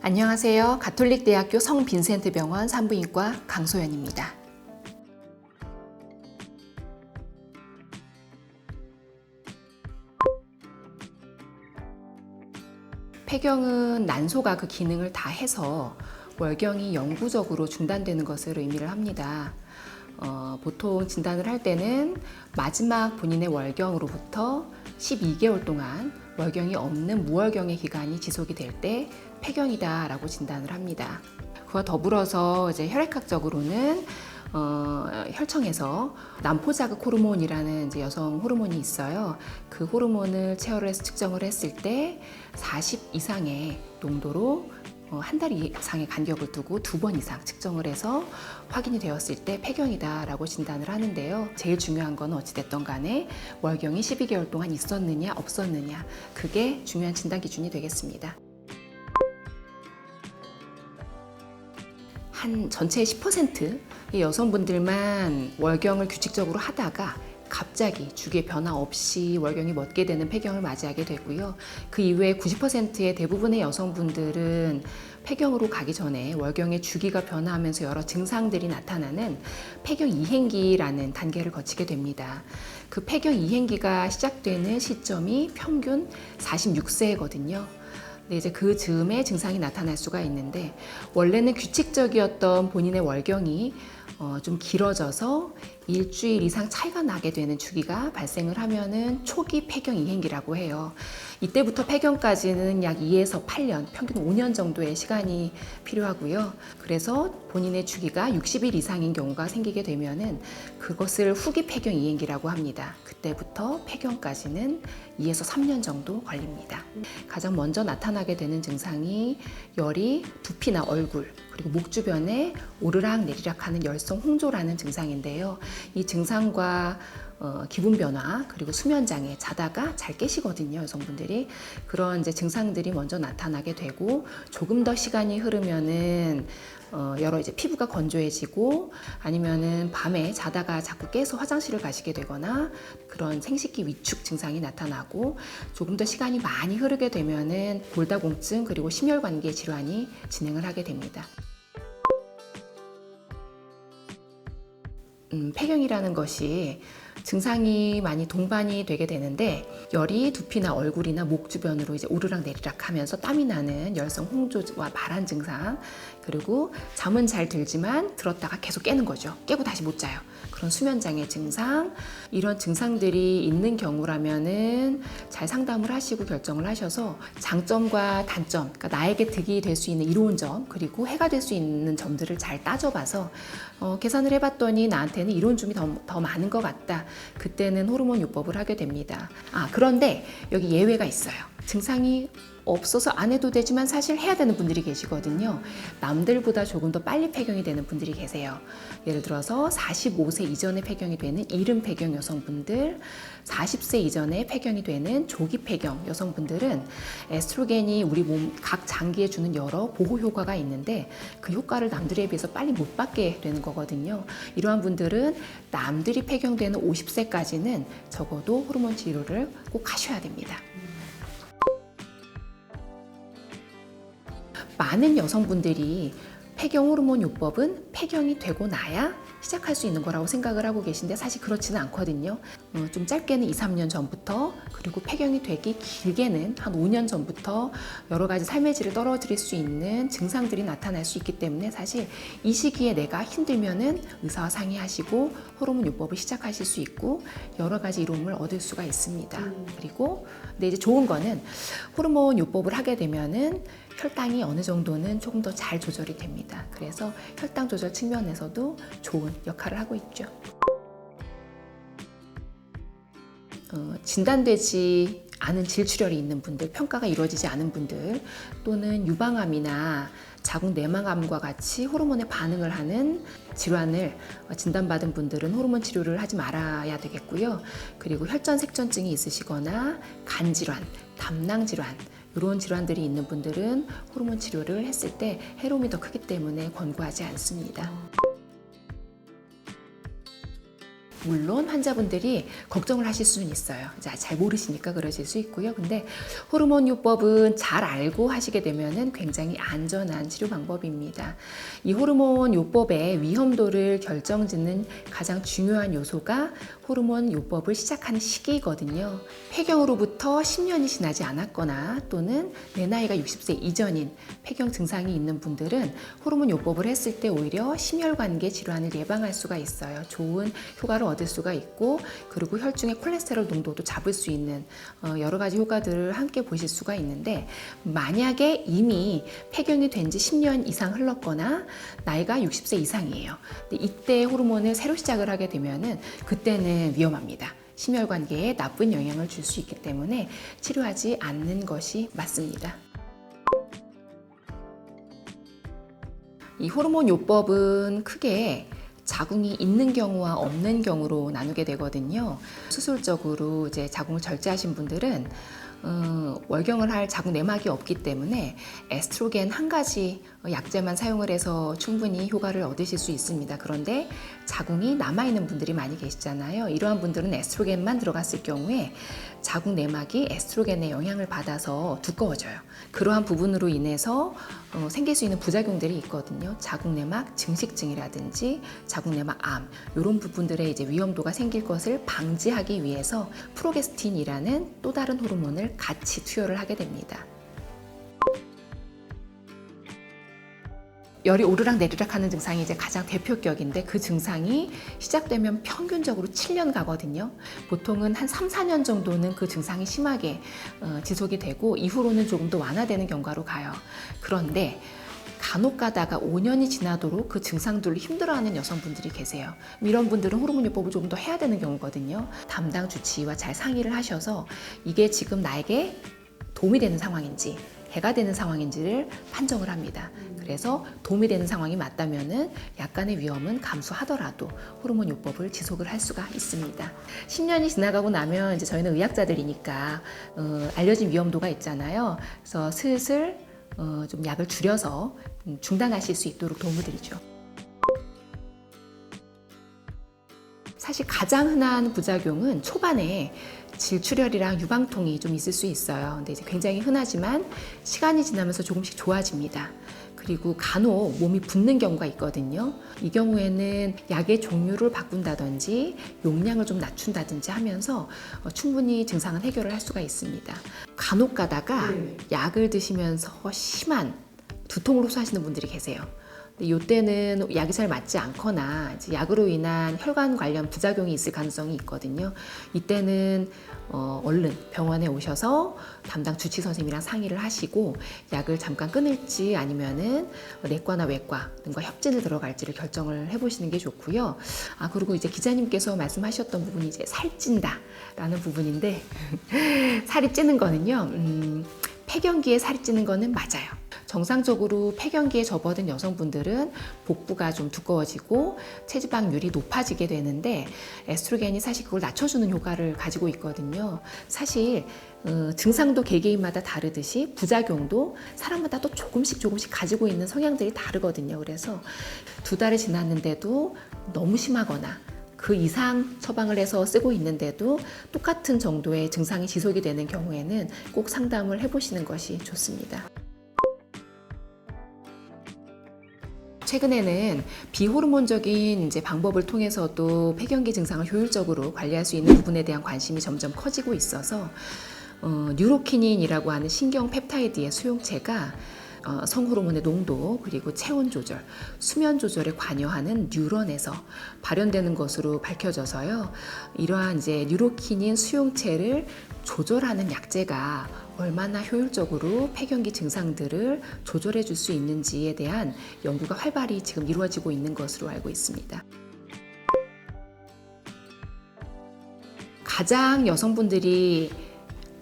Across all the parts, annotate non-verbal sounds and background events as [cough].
안녕하세요. 가톨릭대학교 성빈센트 병원 산부인과 강소연입니다. 폐경은 난소가 그 기능을 다 해서 월경이 영구적으로 중단되는 것을 의미를 합니다. 어, 보통 진단을 할 때는 마지막 본인의 월경으로부터 12개월 동안 월경이 없는 무월경의 기간이 지속이 될 때 폐경이다라고 진단을 합니다. 그와 더불어서 이제 혈액학적으로는 어, 혈청에서 남포자극 호르몬이라는 이제 여성 호르몬이 있어요. 그 호르몬을 체열을 해서 측정을 했을 때 40 이상의 농도로 어, 한 달 이상의 간격을 두고 두 번 이상 측정을 해서 확인이 되었을 때 폐경이다라고 진단을 하는데요. 제일 중요한 건 어찌됐던 간에 월경이 12개월 동안 있었느냐 없었느냐 그게 중요한 진단 기준이 되겠습니다. 한 전체의 10%의 여성분들만 월경을 규칙적으로 하다가 갑자기 주기의 변화 없이 월경이 멎게 되는 폐경을 맞이하게 되고요. 그 이외에 90%의 대부분의 여성분들은 폐경으로 가기 전에 월경의 주기가 변화하면서 여러 증상들이 나타나는 폐경 이행기라는 단계를 거치게 됩니다. 그 폐경 이행기가 시작되는 시점이 평균 46세거든요. 근데 이제 그 즈음에 증상이 나타날 수가 있는데 원래는 규칙적이었던 본인의 월경이 어, 좀 길어져서 일주일 이상 차이가 나게 되는 주기가 발생을 하면은 초기 폐경 이행기라고 해요. 이때부터 폐경까지는 약 2에서 8년, 평균 5년 정도의 시간이 필요하고요. 그래서 본인의 주기가 60일 이상인 경우가 생기게 되면은 그것을 후기 폐경 이행기라고 합니다. 그때부터 폐경까지는 2에서 3년 정도 걸립니다. 가장 먼저 나타나게 되는 증상이 열이 두피나 얼굴 그리고 목 주변에 오르락 내리락 하는 열성 홍조라는 증상인데요. 이 증상과 어, 기분 변화 그리고 수면 장애 자다가 잘 깨시거든요 여성분들이 그런 이제 증상들이 먼저 나타나게 되고 조금 더 시간이 흐르면은 어, 여러 이제 피부가 건조해지고 아니면은 밤에 자다가 자꾸 깨서 화장실을 가시게 되거나 그런 생식기 위축 증상이 나타나고 조금 더 시간이 많이 흐르게 되면은 골다공증 그리고 심혈관계 질환이 진행을 하게 됩니다. 음, 폐경이라는 것이 증상이 많이 동반이 되게 되는데 열이 두피나 얼굴이나 목 주변으로 이제 오르락 내리락 하면서 땀이 나는 열성 홍조와 발한 증상 그리고 잠은 잘 들지만 들었다가 계속 깨는 거죠 깨고 다시 못 자요 그런 수면 장애 증상 이런 증상들이 있는 경우라면은 잘 상담을 하시고 결정을 하셔서 장점과 단점 그러니까 나에게 득이 될 수 있는 이로운 점 그리고 해가 될 수 있는 점들을 잘 따져봐서 어, 계산을 해봤더니 나한테는 이로운 점이 더, 더 많은 것 같다 그때는 호르몬 요법을 하게 됩니다. 아, 그런데 여기 예외가 있어요. 증상이 없어서 안 해도 되지만 사실 해야 되는 분들이 계시거든요. 남들보다 조금 더 빨리 폐경이 되는 분들이 계세요. 예를 들어서 45세 이전에 폐경이 되는 이른 폐경 여성분들, 40세 이전에 폐경이 되는 조기 폐경 여성분들은 에스트로겐이 우리 몸 각 장기에 주는 여러 보호 효과가 있는데 그 효과를 남들에 비해서 빨리 못 받게 되는 거거든요. 이러한 분들은 남들이 폐경되는 50세까지는 적어도 호르몬 치료를 꼭 하셔야 됩니다. 많은 여성분들이 폐경 호르몬 요법은 폐경이 되고 나야 시작할 수 있는 거라고 생각을 하고 계신데 사실 그렇지는 않거든요. 어, 좀 짧게는 2, 3년 전부터 그리고 폐경이 되기 길게는 한 5년 전부터 여러 가지 삶의 질을 떨어뜨릴 수 있는 증상들이 나타날 수 있기 때문에 사실 이 시기에 내가 힘들면은 의사와 상의하시고 호르몬 요법을 시작하실 수 있고 여러 가지 이로움을 얻을 수가 있습니다. 그리고 근데 이제 좋은 거는 호르몬 요법을 하게 되면은 혈당이 어느 정도는 조금 더 잘 조절이 됩니다. 그래서 혈당 조절 측면에서도 좋은 역할을 하고 있죠. 어, 진단되지 않은 질출혈이 있는 분들, 평가가 이루어지지 않은 분들, 또는 유방암이나 자궁 내막암과 같이 호르몬에 반응을 하는 질환을 진단받은 분들은 호르몬 치료를 하지 말아야 되겠고요. 그리고 혈전색전증이 있으시거나 간 질환, 담낭 질환, 이런 질환들이 있는 분들은 호르몬 치료를 했을 때 해로움이 더 크기 때문에 권고하지 않습니다. 물론 환자분들이 걱정을 하실 수는 있어요. 이제 잘 모르시니까 그러실 수 있고요. 근데 호르몬 요법은 잘 알고 하시게 되면은 굉장히 안전한 치료 방법입니다. 이 호르몬 요법의 위험도를 결정짓는 가장 중요한 요소가 호르몬 요법을 시작하는 시기거든요. 폐경으로부터 10년이 지나지 않았거나 또는 내 나이가 60세 이전인 폐경 증상이 있는 분들은 호르몬 요법을 했을 때 오히려 심혈관계 질환을 예방할 수가 있어요. 좋은 효과를 얻을 수가 있고 그리고 혈중의 콜레스테롤 농도도 잡을 수 있는 어, 여러 가지 효과들을 함께 보실 수가 있는데 만약에 이미 폐경이 된 지 10년 이상 흘렀거나 나이가 60세 이상이에요. 이때 호르몬을 새로 시작을 하게 되면은 그때는 위험합니다. 심혈관계에 나쁜 영향을 줄 수 있기 때문에 치료하지 않는 것이 맞습니다. 이 호르몬 요법은 크게 자궁이 있는 경우와 없는 경우로 나누게 되거든요. 수술적으로 이제 자궁을 절제하신 분들은 어, 월경을 할 자궁 내막이 없기 때문에 에스트로겐 한 가지 약제만 사용을 해서 충분히 효과를 얻으실 수 있습니다. 그런데 자궁이 남아있는 분들이 많이 계시잖아요. 이러한 분들은 에스트로겐만 들어갔을 경우에 자궁 내막이 에스트로겐의 영향을 받아서 두꺼워져요. 그러한 부분으로 인해서 어, 생길 수 있는 부작용들이 있거든요. 자궁 내막 증식증이라든지 자궁 내막 암 이런 부분들의 이제 위험도가 생길 것을 방지하기 위해서 프로게스틴이라는 또 다른 호르몬을 같이 투여를 하게 됩니다. 열이 오르락 내리락 하는 증상이 이제 가장 대표격인데 그 증상이 시작되면 평균적으로 7년 가거든요. 보통은 한 3, 4년 정도는 그 증상이 심하게 어, 지속이 되고 이후로는 조금 더 완화되는 경과로 가요. 그런데 간혹 가다가 5년이 지나도록 그 증상들로 힘들어하는 여성분들이 계세요. 이런 분들은 호르몬 요법을 조금 더 해야 되는 경우거든요. 담당 주치의와 잘 상의를 하셔서 이게 지금 나에게 도움이 되는 상황인지 해가 되는 상황인지를 판정을 합니다. 그래서 도움이 되는 상황이 맞다면은 약간의 위험은 감수하더라도 호르몬 요법을 지속을 할 수가 있습니다. 10년이 지나가고 나면 이제 저희는 의학자들이니까 어, 알려진 위험도가 있잖아요. 그래서 슬슬 어, 좀 약을 줄여서 음, 중단하실 수 있도록 도움을 드리죠. 사실 가장 흔한 부작용은 초반에 질출혈이랑 유방통이 좀 있을 수 있어요. 근데 이제 굉장히 흔하지만 시간이 지나면서 조금씩 좋아집니다. 그리고 간혹 몸이 붓는 경우가 있거든요. 이 경우에는 약의 종류를 바꾼다든지 용량을 좀 낮춘다든지 하면서 어, 충분히 증상은 해결을 할 수가 있습니다. 간혹 가다가 약을 드시면서 심한 두통을 호소하시는 분들이 계세요. 이때는 약이 잘 맞지 않거나 약으로 인한 혈관 관련 부작용이 있을 가능성이 있거든요. 이때는 어, 얼른 병원에 오셔서 담당 주치 선생님이랑 상의를 하시고 약을 잠깐 끊을지 아니면은 내과나 외과 등과 협진을 들어갈지를 결정을 해보시는 게 좋고요. 아 그리고 이제 기자님께서 말씀하셨던 부분이 이제 살찐다라는 부분인데 [laughs] 살이 찌는 거는요. 음, 폐경기에 살이 찌는 거는 맞아요. 정상적으로 폐경기에 접어든 여성분들은 복부가 좀 두꺼워지고 체지방률이 높아지게 되는데 에스트로겐이 사실 그걸 낮춰주는 효과를 가지고 있거든요. 사실 어, 증상도 개개인마다 다르듯이 부작용도 사람마다 또 조금씩 조금씩 가지고 있는 성향들이 다르거든요. 그래서 두 달이 지났는데도 너무 심하거나 그 이상 처방을 해서 쓰고 있는데도 똑같은 정도의 증상이 지속이 되는 경우에는 꼭 상담을 해보시는 것이 좋습니다. 최근에는 비호르몬적인 이제 방법을 통해서도 폐경기 증상을 효율적으로 관리할 수 있는 부분에 대한 관심이 점점 커지고 있어서 어, 뉴로키닌이라고 하는 신경 펩타이드의 수용체가 어, 성호르몬의 농도 그리고 체온 조절, 수면 조절에 관여하는 뉴런에서 발현되는 것으로 밝혀져서요. 이러한 이제 뉴로키닌 수용체를 조절하는 약제가 얼마나 효율적으로 폐경기 증상들을 조절해 줄 수 있는지에 대한 연구가 활발히 지금 이루어지고 있는 것으로 알고 있습니다. 가장 여성분들이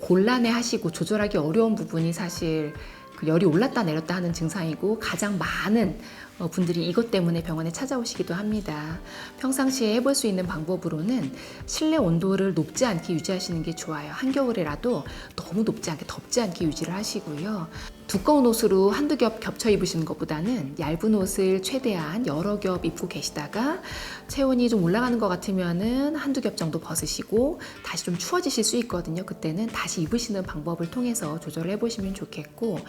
곤란해 하시고 조절하기 어려운 부분이 사실 그 열이 올랐다 내렸다 하는 증상이고 가장 많은 어, 분들이 이것 때문에 병원에 찾아오시기도 합니다. 평상시에 해볼 수 있는 방법으로는 실내 온도를 높지 않게 유지하시는 게 좋아요. 한겨울에라도 너무 높지 않게 덥지 않게 유지를 하시고요. 두꺼운 옷으로 한두 겹 겹쳐 입으시는 것보다는 얇은 옷을 최대한 여러 겹 입고 계시다가 체온이 좀 올라가는 것 같으면은 한두 겹 정도 벗으시고 다시 좀 추워지실 수 있거든요. 그때는 다시 입으시는 방법을 통해서 조절을 해보시면 좋겠고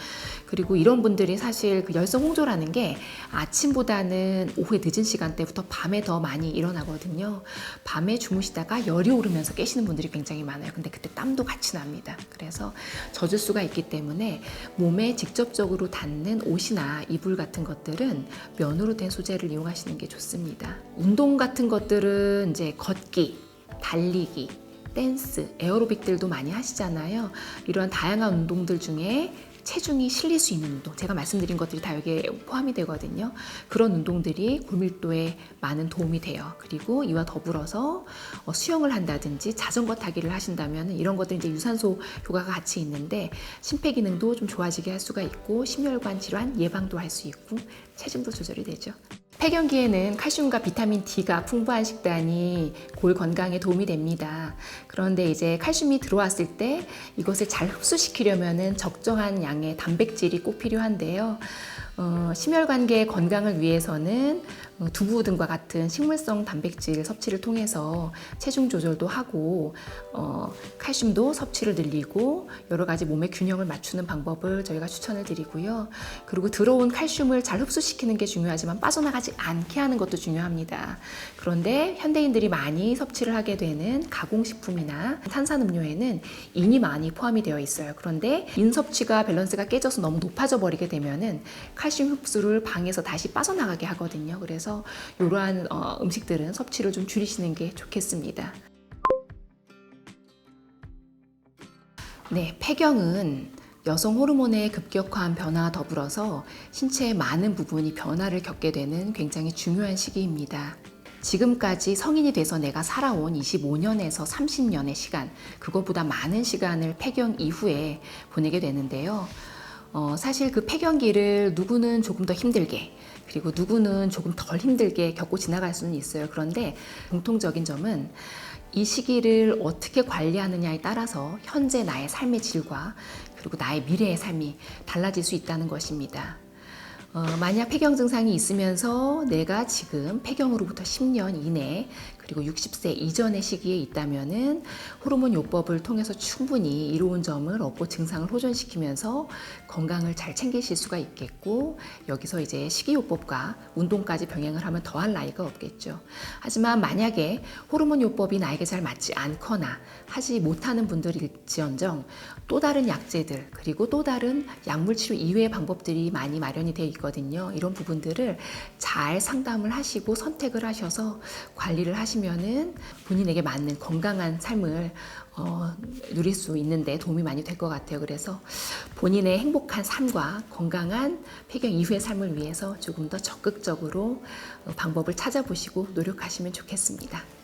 그리고 이런 분들이 사실 그 열성 홍조라는 게 아침보다는 오후에 늦은 시간대부터 밤에 더 많이 일어나거든요. 밤에 주무시다가 열이 오르면서 깨시는 분들이 굉장히 많아요. 근데 그때 땀도 같이 납니다. 그래서 젖을 수가 있기 때문에 몸에 직접적으로 닿는 옷이나 이불 같은 것들은 면으로 된 소재를 이용하시는 게 좋습니다. 운동 같은 것들은 이제 걷기, 달리기, 댄스, 에어로빅들도 많이 하시잖아요. 이러한 다양한 운동들 중에 체중이 실릴 수 있는 운동, 제가 말씀드린 것들이 다 여기에 포함이 되거든요. 그런 운동들이 골밀도에 많은 도움이 돼요. 그리고 이와 더불어서 어, 수영을 한다든지 자전거 타기를 하신다면 이런 것들 이제 유산소 효과가 같이 있는데 심폐 기능도 좀 좋아지게 할 수가 있고 심혈관 질환 예방도 할 수 있고 체중도 조절이 되죠. 폐경기에는 칼슘과 비타민 D가 풍부한 식단이 골 건강에 도움이 됩니다. 그런데 이제 칼슘이 들어왔을 때 이것을 잘 흡수시키려면 적정한 양의 단백질이 꼭 필요한데요. 어, 심혈관계 건강을 위해서는 어, 두부 등과 같은 식물성 단백질 섭취를 통해서 체중 조절도 하고 어, 칼슘도 섭취를 늘리고 여러 가지 몸의 균형을 맞추는 방법을 저희가 추천을 드리고요. 그리고 들어온 칼슘을 잘 흡수시키는 게 중요하지만 빠져나가지 않게 하는 것도 중요합니다. 그런데 현대인들이 많이 섭취를 하게 되는 가공식품이나 탄산음료에는 인이 많이 포함이 되어 있어요. 그런데 인 섭취가 밸런스가 깨져서 너무 높아져 버리게 되면은 칼슘 흡수를 방에서 다시 빠져나가게 하거든요. 그래서 이러한 어, 음식들은 섭취를 좀 줄이시는 게 좋겠습니다. 네, 폐경은 여성 호르몬의 급격한 변화와 더불어서 신체의 많은 부분이 변화를 겪게 되는 굉장히 중요한 시기입니다. 지금까지 성인이 돼서 내가 살아온 25년에서 30년의 시간, 그것보다 많은 시간을 폐경 이후에 보내게 되는데요. 어, 사실 그 폐경기를 누구는 조금 더 힘들게, 그리고 누구는 조금 덜 힘들게 겪고 지나갈 수는 있어요. 그런데 공통적인 점은 이 시기를 어떻게 관리하느냐에 따라서 현재 나의 삶의 질과 그리고 나의 미래의 삶이 달라질 수 있다는 것입니다. 어, 만약 폐경 증상이 있으면서 내가 지금 폐경으로부터 10년 이내 그리고 60세 이전의 시기에 있다면은 호르몬 요법을 통해서 충분히 이로운 점을 얻고 증상을 호전시키면서 건강을 잘 챙기실 수가 있겠고 여기서 이제 식이요법과 운동까지 병행을 하면 더할 나위가 없겠죠. 하지만 만약에 호르몬 요법이 나에게 잘 맞지 않거나 하지 못하는 분들일지언정 또 다른 약제들 그리고 또 다른 약물 치료 이외의 방법들이 많이 마련이 되어 있거든요. 이런 부분들을 잘 상담을 하시고 선택을 하셔서 관리를 하시 면은 본인에게 맞는 건강한 삶을 어, 누릴 수 있는데 도움이 많이 될 것 같아요. 그래서 본인의 행복한 삶과 건강한 폐경 이후의 삶을 위해서 조금 더 적극적으로 어, 방법을 찾아보시고 노력하시면 좋겠습니다.